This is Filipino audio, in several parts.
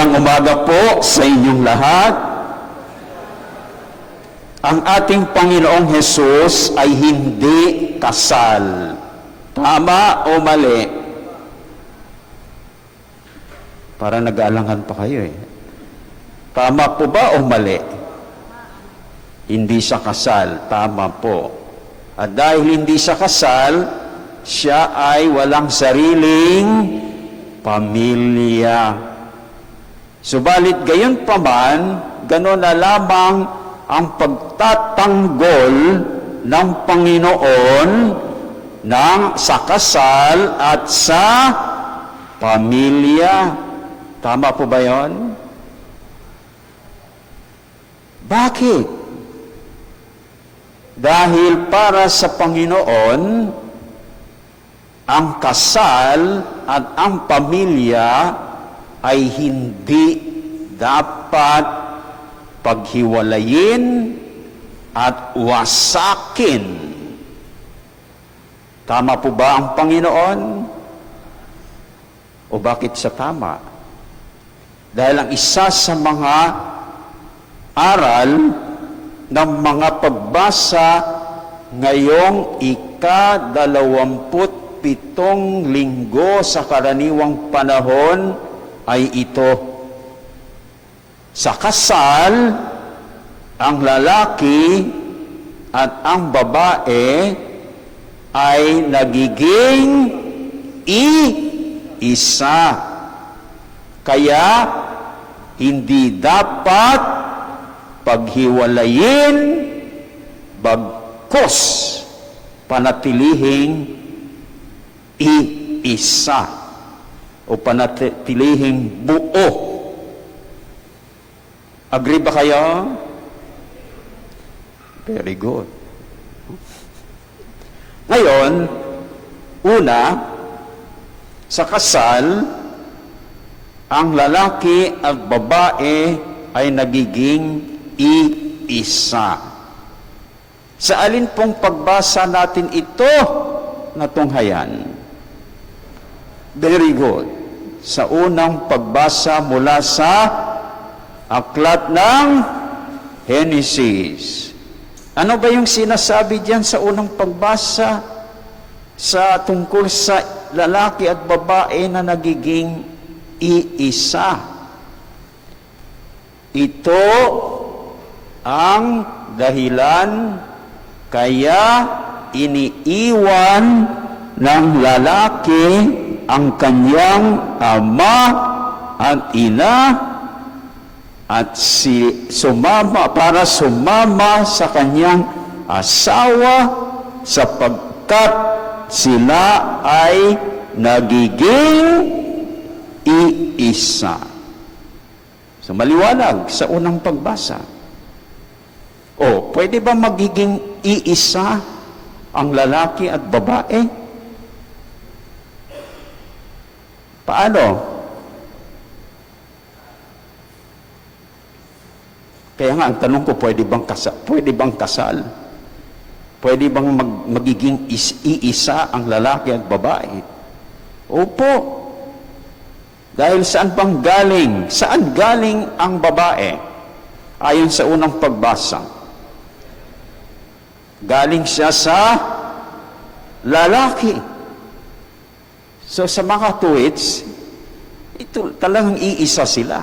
Magandang umaga po sa inyong lahat. Ang ating Panginoong Hesus ay hindi kasal. Tama o mali? Para nag-aalangan pa kayo eh. Tama po ba o mali? Hindi siya kasal. Tama po. At dahil hindi siya kasal, siya ay walang sariling pamilya. Subalit gayon pa man, gano'n na lamang ang pagtatanggol ng Panginoon ng sa kasal at sa pamilya. Tama po ba yon? Bakit? Dahil para sa Panginoon, ang kasal at ang pamilya ay hindi dapat paghiwalayin at wasakin. Tama po ba ang Panginoon? O bakit sa tama? Dahil ang isa sa mga aral ng mga pagbasa ngayong ika-dalawamput pitong linggo sa karaniwang panahon ay ito. Sa kasal, ang lalaki at ang babae ay nagiging i-isa. Kaya, hindi dapat paghiwalayin bagkos panatilihing iisa o panatilihing buo. Agree ba kayo? Very good. Ngayon, una, sa kasal, ang lalaki at babae ay nagiging iisa. Sa alin pong pagbasa natin ito na tunghayan? Very good. Sa unang pagbasa mula sa aklat ng Genesis. Ano ba yung sinasabi diyan sa unang pagbasa sa tungkol sa lalaki at babae na nagiging iisa? Ito ang dahilan kaya iniiwan ng lalaki ang kanyang ama at ina at si sumama para sumama sa kanyang asawa sapagkat sila ay nagiging iisa. So maliwanag sa unang pagbasa. O, pwede ba magiging iisa ang lalaki at babae? Paano? Kaya nga, ang tanong ko, pwede bang kasal? Pwede bang kasal? Pwede bang mag, magiging is, iisa ang lalaki at babae? Opo. Dahil saan bang galing? Saan galing ang babae? Ayon sa unang pagbasa. Galing siya sa lalaki. So sa mga tuwits, ito talagang iisa sila.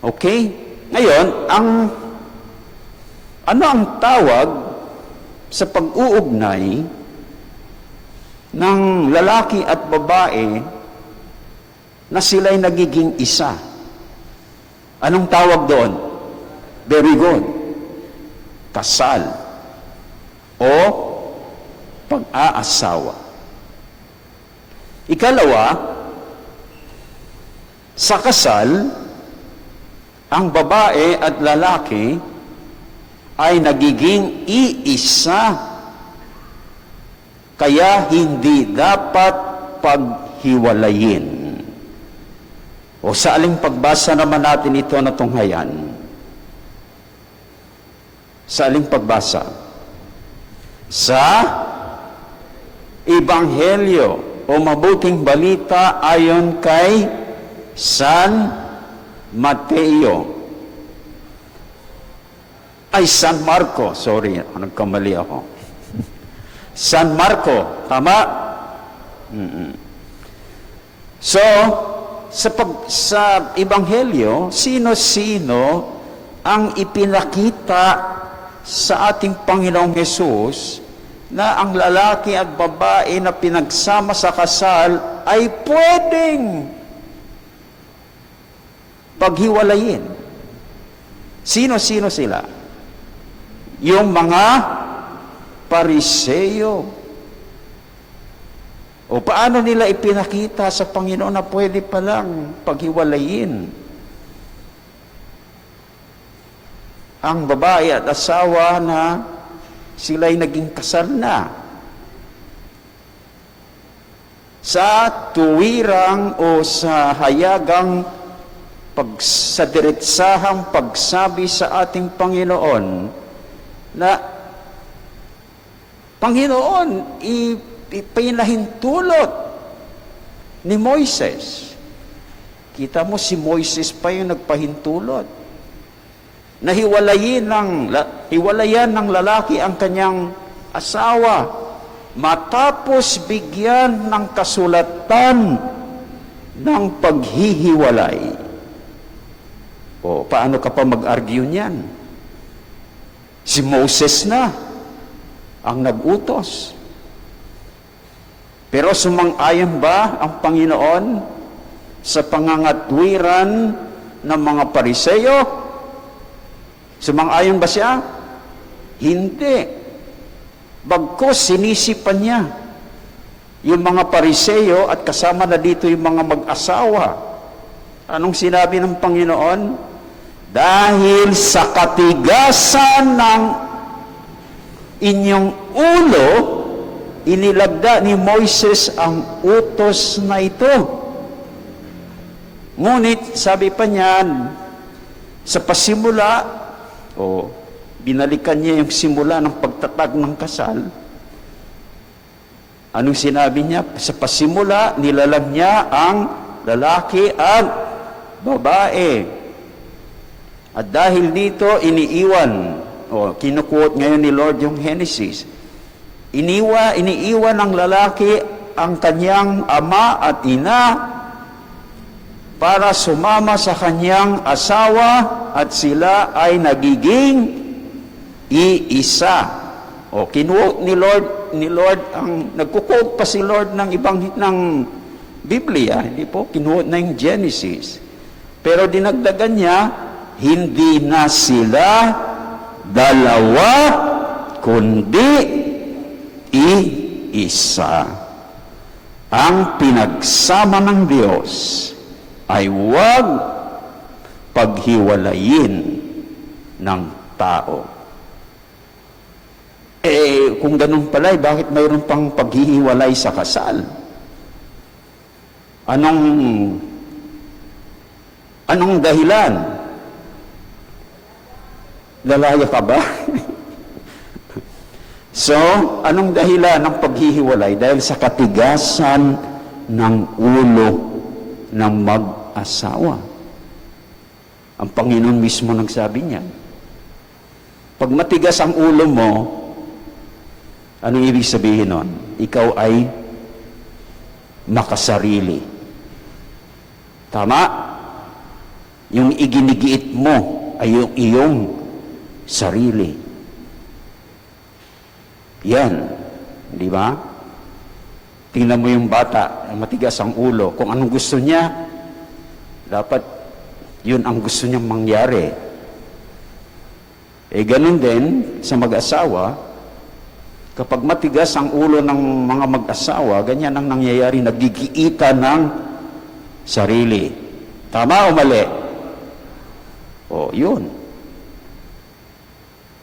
Okay? Ngayon, ang ano ang tawag sa pag-uugnay ng lalaki at babae na sila'y nagiging isa? Anong tawag doon? Very good. Kasal o pag-aasawa. Ikalawa, sa kasal, ang babae at lalaki ay nagiging iisa. Kaya hindi dapat paghiwalayin. O sa aling pagbasa naman natin ito na tunghayan? Sa aling pagbasa? Sa Ebanghelyo o mabuting balita ayon kay San Mateo. Ay, San Marco. Sorry, nagkamali ako. San Marco. Tama? Mm-mm. So, sa, pag, sa Ebanghelyo, sino-sino ang ipinakita sa ating Panginoong Yesus na ang lalaki at babae na pinagsama sa kasal ay pwedeng paghiwalayin. Sino-sino sila? Yung mga pariseyo. O paano nila ipinakita sa Panginoon na pwede palang paghiwalayin ang babae at asawa na sila'y naging kasal na. Sa tuwirang o sa hayagang pag, sa diretsahang pagsabi sa ating Panginoon na Panginoon, ipinahintulot ni Moises. Kita mo si Moises pa yung nagpahintulot. Nahiwalayin ng, la- hiwalayan ng lalaki ang kanyang asawa matapos bigyan ng kasulatan ng paghihiwalay. O, paano ka pa mag-argue niyan? Si Moses na ang nag-utos. Pero sumang-ayon ba ang Panginoon sa pangangatwiran ng mga pariseyo? Sumang-ayon ba siya? Hindi. Bagkos sinisipan niya yung mga pariseyo at kasama na dito yung mga mag-asawa. Anong sinabi ng Panginoon? Dahil sa katigasan ng inyong ulo, inilagda ni Moises ang utos na ito. Ngunit, sabi pa niyan, sa pasimula, o binalikan niya yung simula ng pagtatag ng kasal, anong sinabi niya? Sa pasimula, nilalag niya ang lalaki at babae. At dahil dito, iniiwan, o kinukuot ngayon ni Lord yung Genesis, iniwa, iniiwan ng lalaki ang kanyang ama at ina para sumama sa kanyang asawa at sila ay nagiging iisa. O kinuot ni Lord ni Lord ang nagkukuot pa si Lord ng ibang ng Biblia, hindi po kinuot na yung Genesis. Pero dinagdagan niya, hindi na sila dalawa kundi iisa. Ang pinagsama ng Diyos ay huwag paghiwalayin ng tao. Eh, kung ganun pala, eh, bakit mayroon pang paghihiwalay sa kasal? Anong anong dahilan? Lalaya ka ba? so, anong dahilan ng paghihiwalay? Dahil sa katigasan ng ulo ng mag-asawa. Ang Panginoon mismo nagsabi niya. Pag matigas ang ulo mo, anong ibig sabihin nun? Ikaw ay makasarili. Tama? Yung iginigiit mo ay yung iyong sarili. Yan. Di ba? Tingnan mo yung bata, matigas ang ulo. Kung anong gusto niya, dapat yun ang gusto niyang mangyari. Eh, ganun din sa mag-asawa, kapag matigas ang ulo ng mga mag-asawa, ganyan ang nangyayari, nagigiita ng sarili. Tama o mali? O, yun.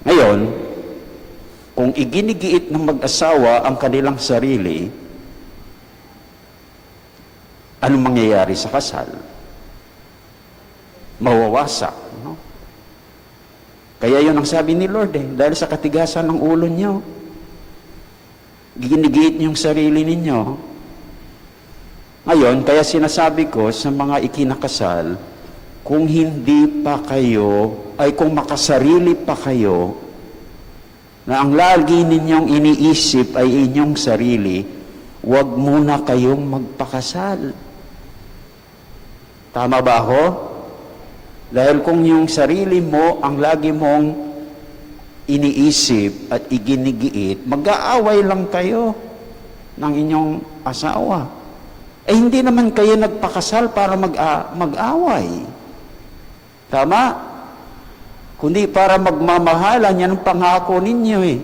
Ngayon, kung iginigiit ng mag-asawa ang kanilang sarili, anong mangyayari sa kasal? Mawawasak. No? Kaya yun ang sabi ni Lord eh, dahil sa katigasan ng ulo niyo, ginigiit niyong sarili ninyo, Ngayon, kaya sinasabi ko sa mga ikinakasal, kung hindi pa kayo, ay kung makasarili pa kayo, na ang lagi ninyong iniisip ay inyong sarili, huwag muna kayong magpakasal. Tama ba ako? Dahil kung yung sarili mo ang lagi mong iniisip at iginigiit, mag-aaway lang kayo ng inyong asawa. Eh hindi naman kayo nagpakasal para mag mag-away. Tama? Kundi para magmamahalan, yan ang pangako ninyo eh.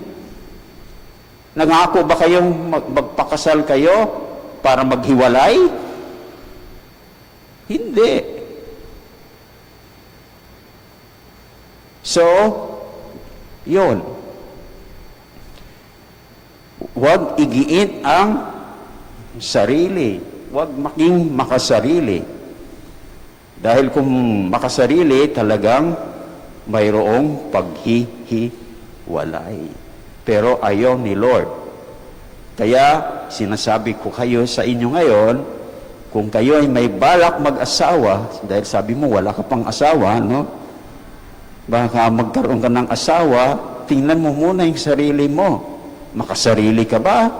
Nangako ba kayong mag- magpakasal kayo para maghiwalay? Hindi. So, yun. Huwag igiit ang sarili. Huwag making makasarili. Dahil kung makasarili, talagang mayroong paghihiwalay. Pero ayaw ni Lord. Kaya sinasabi ko kayo sa inyo ngayon, kung kayo ay may balak mag-asawa, dahil sabi mo wala ka pang asawa, no? Baka magkaroon ka ng asawa, tingnan mo muna yung sarili mo. Makasarili ka ba?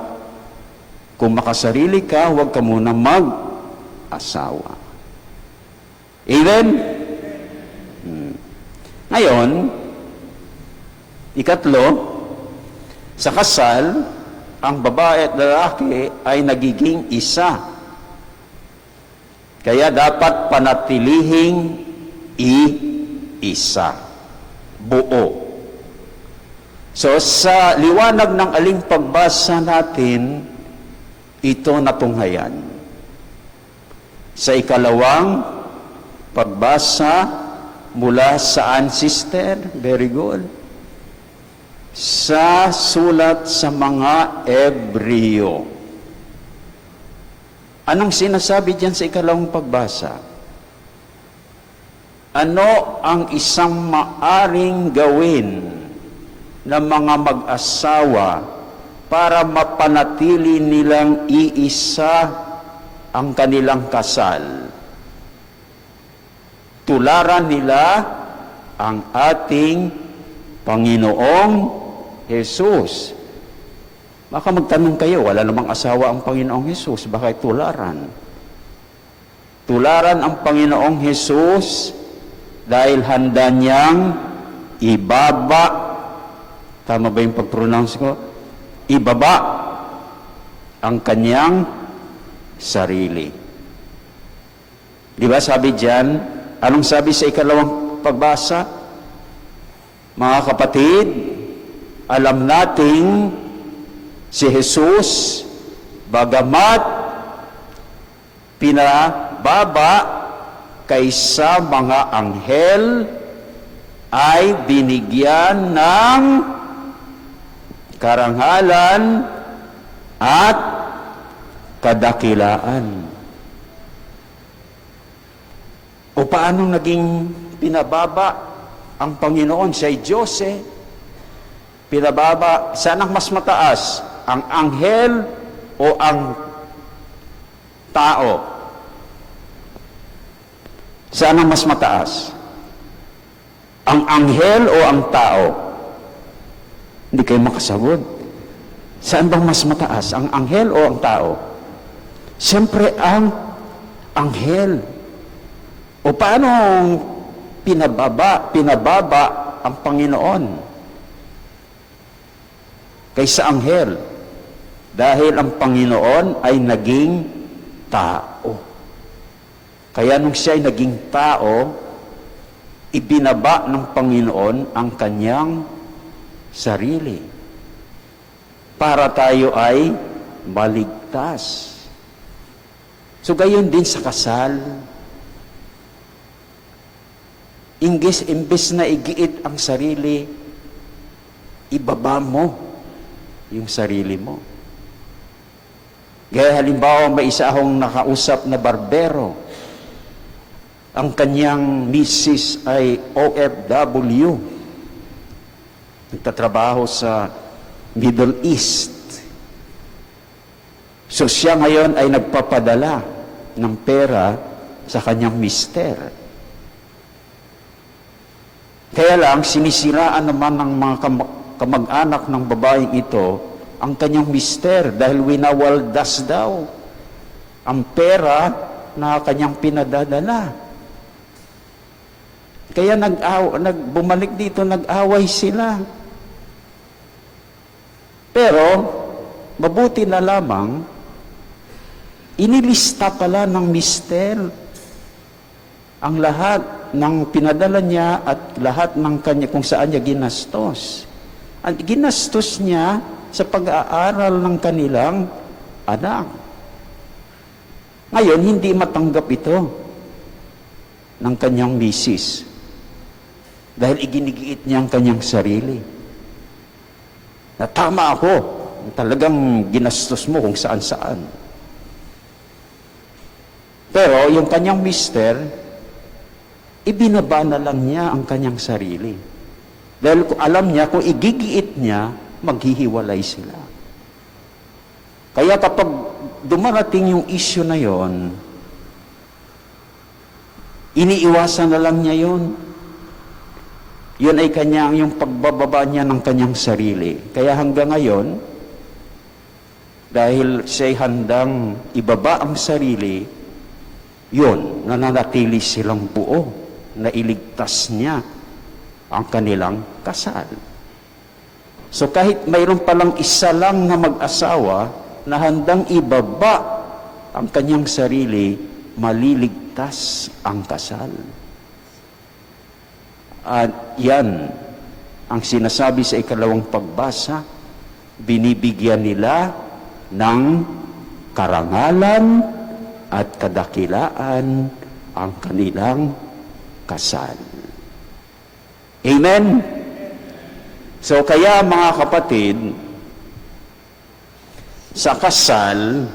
Kung makasarili ka, huwag ka muna mag-asawa. Amen? Hmm. Ngayon, ikatlo, sa kasal, ang babae at lalaki ay nagiging isa. Kaya dapat panatilihing i-isa. Buo. So sa liwanag ng aling pagbasa natin, ito natunghayan. Sa ikalawang pagbasa mula saan, sister? Very good. Sa sulat sa mga Ebreo. Anong sinasabi diyan sa ikalawang pagbasa? Ano ang isang maaring gawin ng mga mag-asawa para mapanatili nilang iisa ang kanilang kasal? Tularan nila ang ating Panginoong Jesus. Baka magtanong kayo, wala namang asawa ang Panginoong Jesus, bakit tularan? Tularan ang Panginoong Jesus dahil handa niyang ibaba, tama ba yung pag-pronounce ko? Ibaba ang kanyang sarili. Di ba sabi diyan, anong sabi sa ikalawang pagbasa? Mga kapatid, alam nating si Jesus, bagamat pinababa kaysa mga anghel, ay binigyan ng karangalan at kadakilaan. O paano naging pinababa ang Panginoon? Siya ay Diyos eh. Pinababa, saan ang mas mataas? Ang anghel o ang tao? Saan ang mas mataas? Ang anghel o ang tao? Hindi kayo makasagot. Saan bang mas mataas? Ang anghel o ang tao? Siyempre ang anghel. O paano pinababa, pinababa ang Panginoon kaysa anghel? Dahil ang Panginoon ay naging tao. Kaya nung siya ay naging tao, ibinaba ng Panginoon ang kanyang sarili para tayo ay maligtas. So gayon din sa kasal, Ingis, imbes na igiit ang sarili, ibaba mo yung sarili mo. Gaya halimbawa, may isa akong nakausap na barbero. Ang kanyang misis ay OFW. Nagtatrabaho sa Middle East. So siya ngayon ay nagpapadala ng pera sa kanyang mister. Kaya lang, sinisiraan naman ng mga kam- kamag-anak ng babaeng ito ang kanyang mister dahil winawaldas daw ang pera na kanyang pinadadala. Kaya nag nag bumalik dito, nag-away sila. Pero, mabuti na lamang, inilista pala ng mister ang lahat ng pinadala niya at lahat ng kanya kung saan niya ginastos. At ginastos niya sa pag-aaral ng kanilang anak. Ngayon, hindi matanggap ito ng kanyang misis. Dahil iginigiit niya ang kanyang sarili. Na tama ako, talagang ginastos mo kung saan-saan. Pero yung kanyang mister, ibinaba na lang niya ang kanyang sarili. Dahil alam niya, kung igigiit niya, maghihiwalay sila. Kaya kapag dumarating yung issue na yon, iniiwasan na lang niya yon. Yun ay kanyang, yung pagbababa niya ng kanyang sarili. Kaya hanggang ngayon, dahil siya'y handang ibaba ang sarili, yun, nananatili silang buo, na iligtas niya ang kanilang kasal. So kahit mayroon palang isa lang na mag-asawa na handang ibaba ang kanyang sarili, maliligtas ang kasal. At yan ang sinasabi sa ikalawang pagbasa, binibigyan nila ng karangalan at kadakilaan ang kanilang kasal. Amen? So kaya mga kapatid, sa kasal,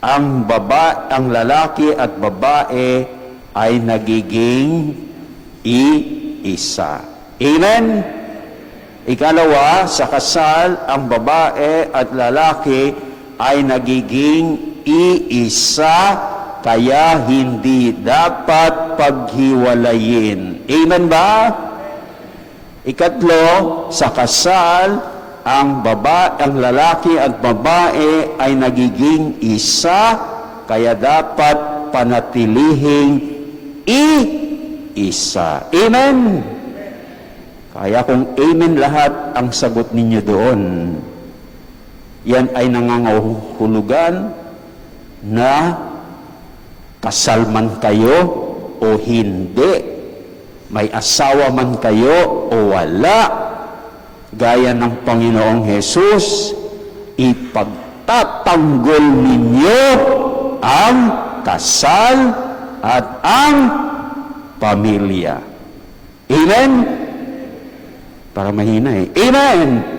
ang baba, ang lalaki at babae ay nagiging iisa. Amen? Ikalawa, sa kasal, ang babae at lalaki ay nagiging iisa, kaya hindi dapat paghiwalayin. Amen ba? Ikatlo, sa kasal, ang baba, ang lalaki at babae ay nagiging isa, kaya dapat panatilihing i-isa. Amen? Kaya kung amen lahat ang sagot ninyo doon, yan ay nangangahulugan na kasal man kayo o hindi, may asawa man kayo o wala, gaya ng Panginoong Hesus, ipagtatanggol ninyo ang kasal at ang pamilya. Amen? Para mahina eh. Amen!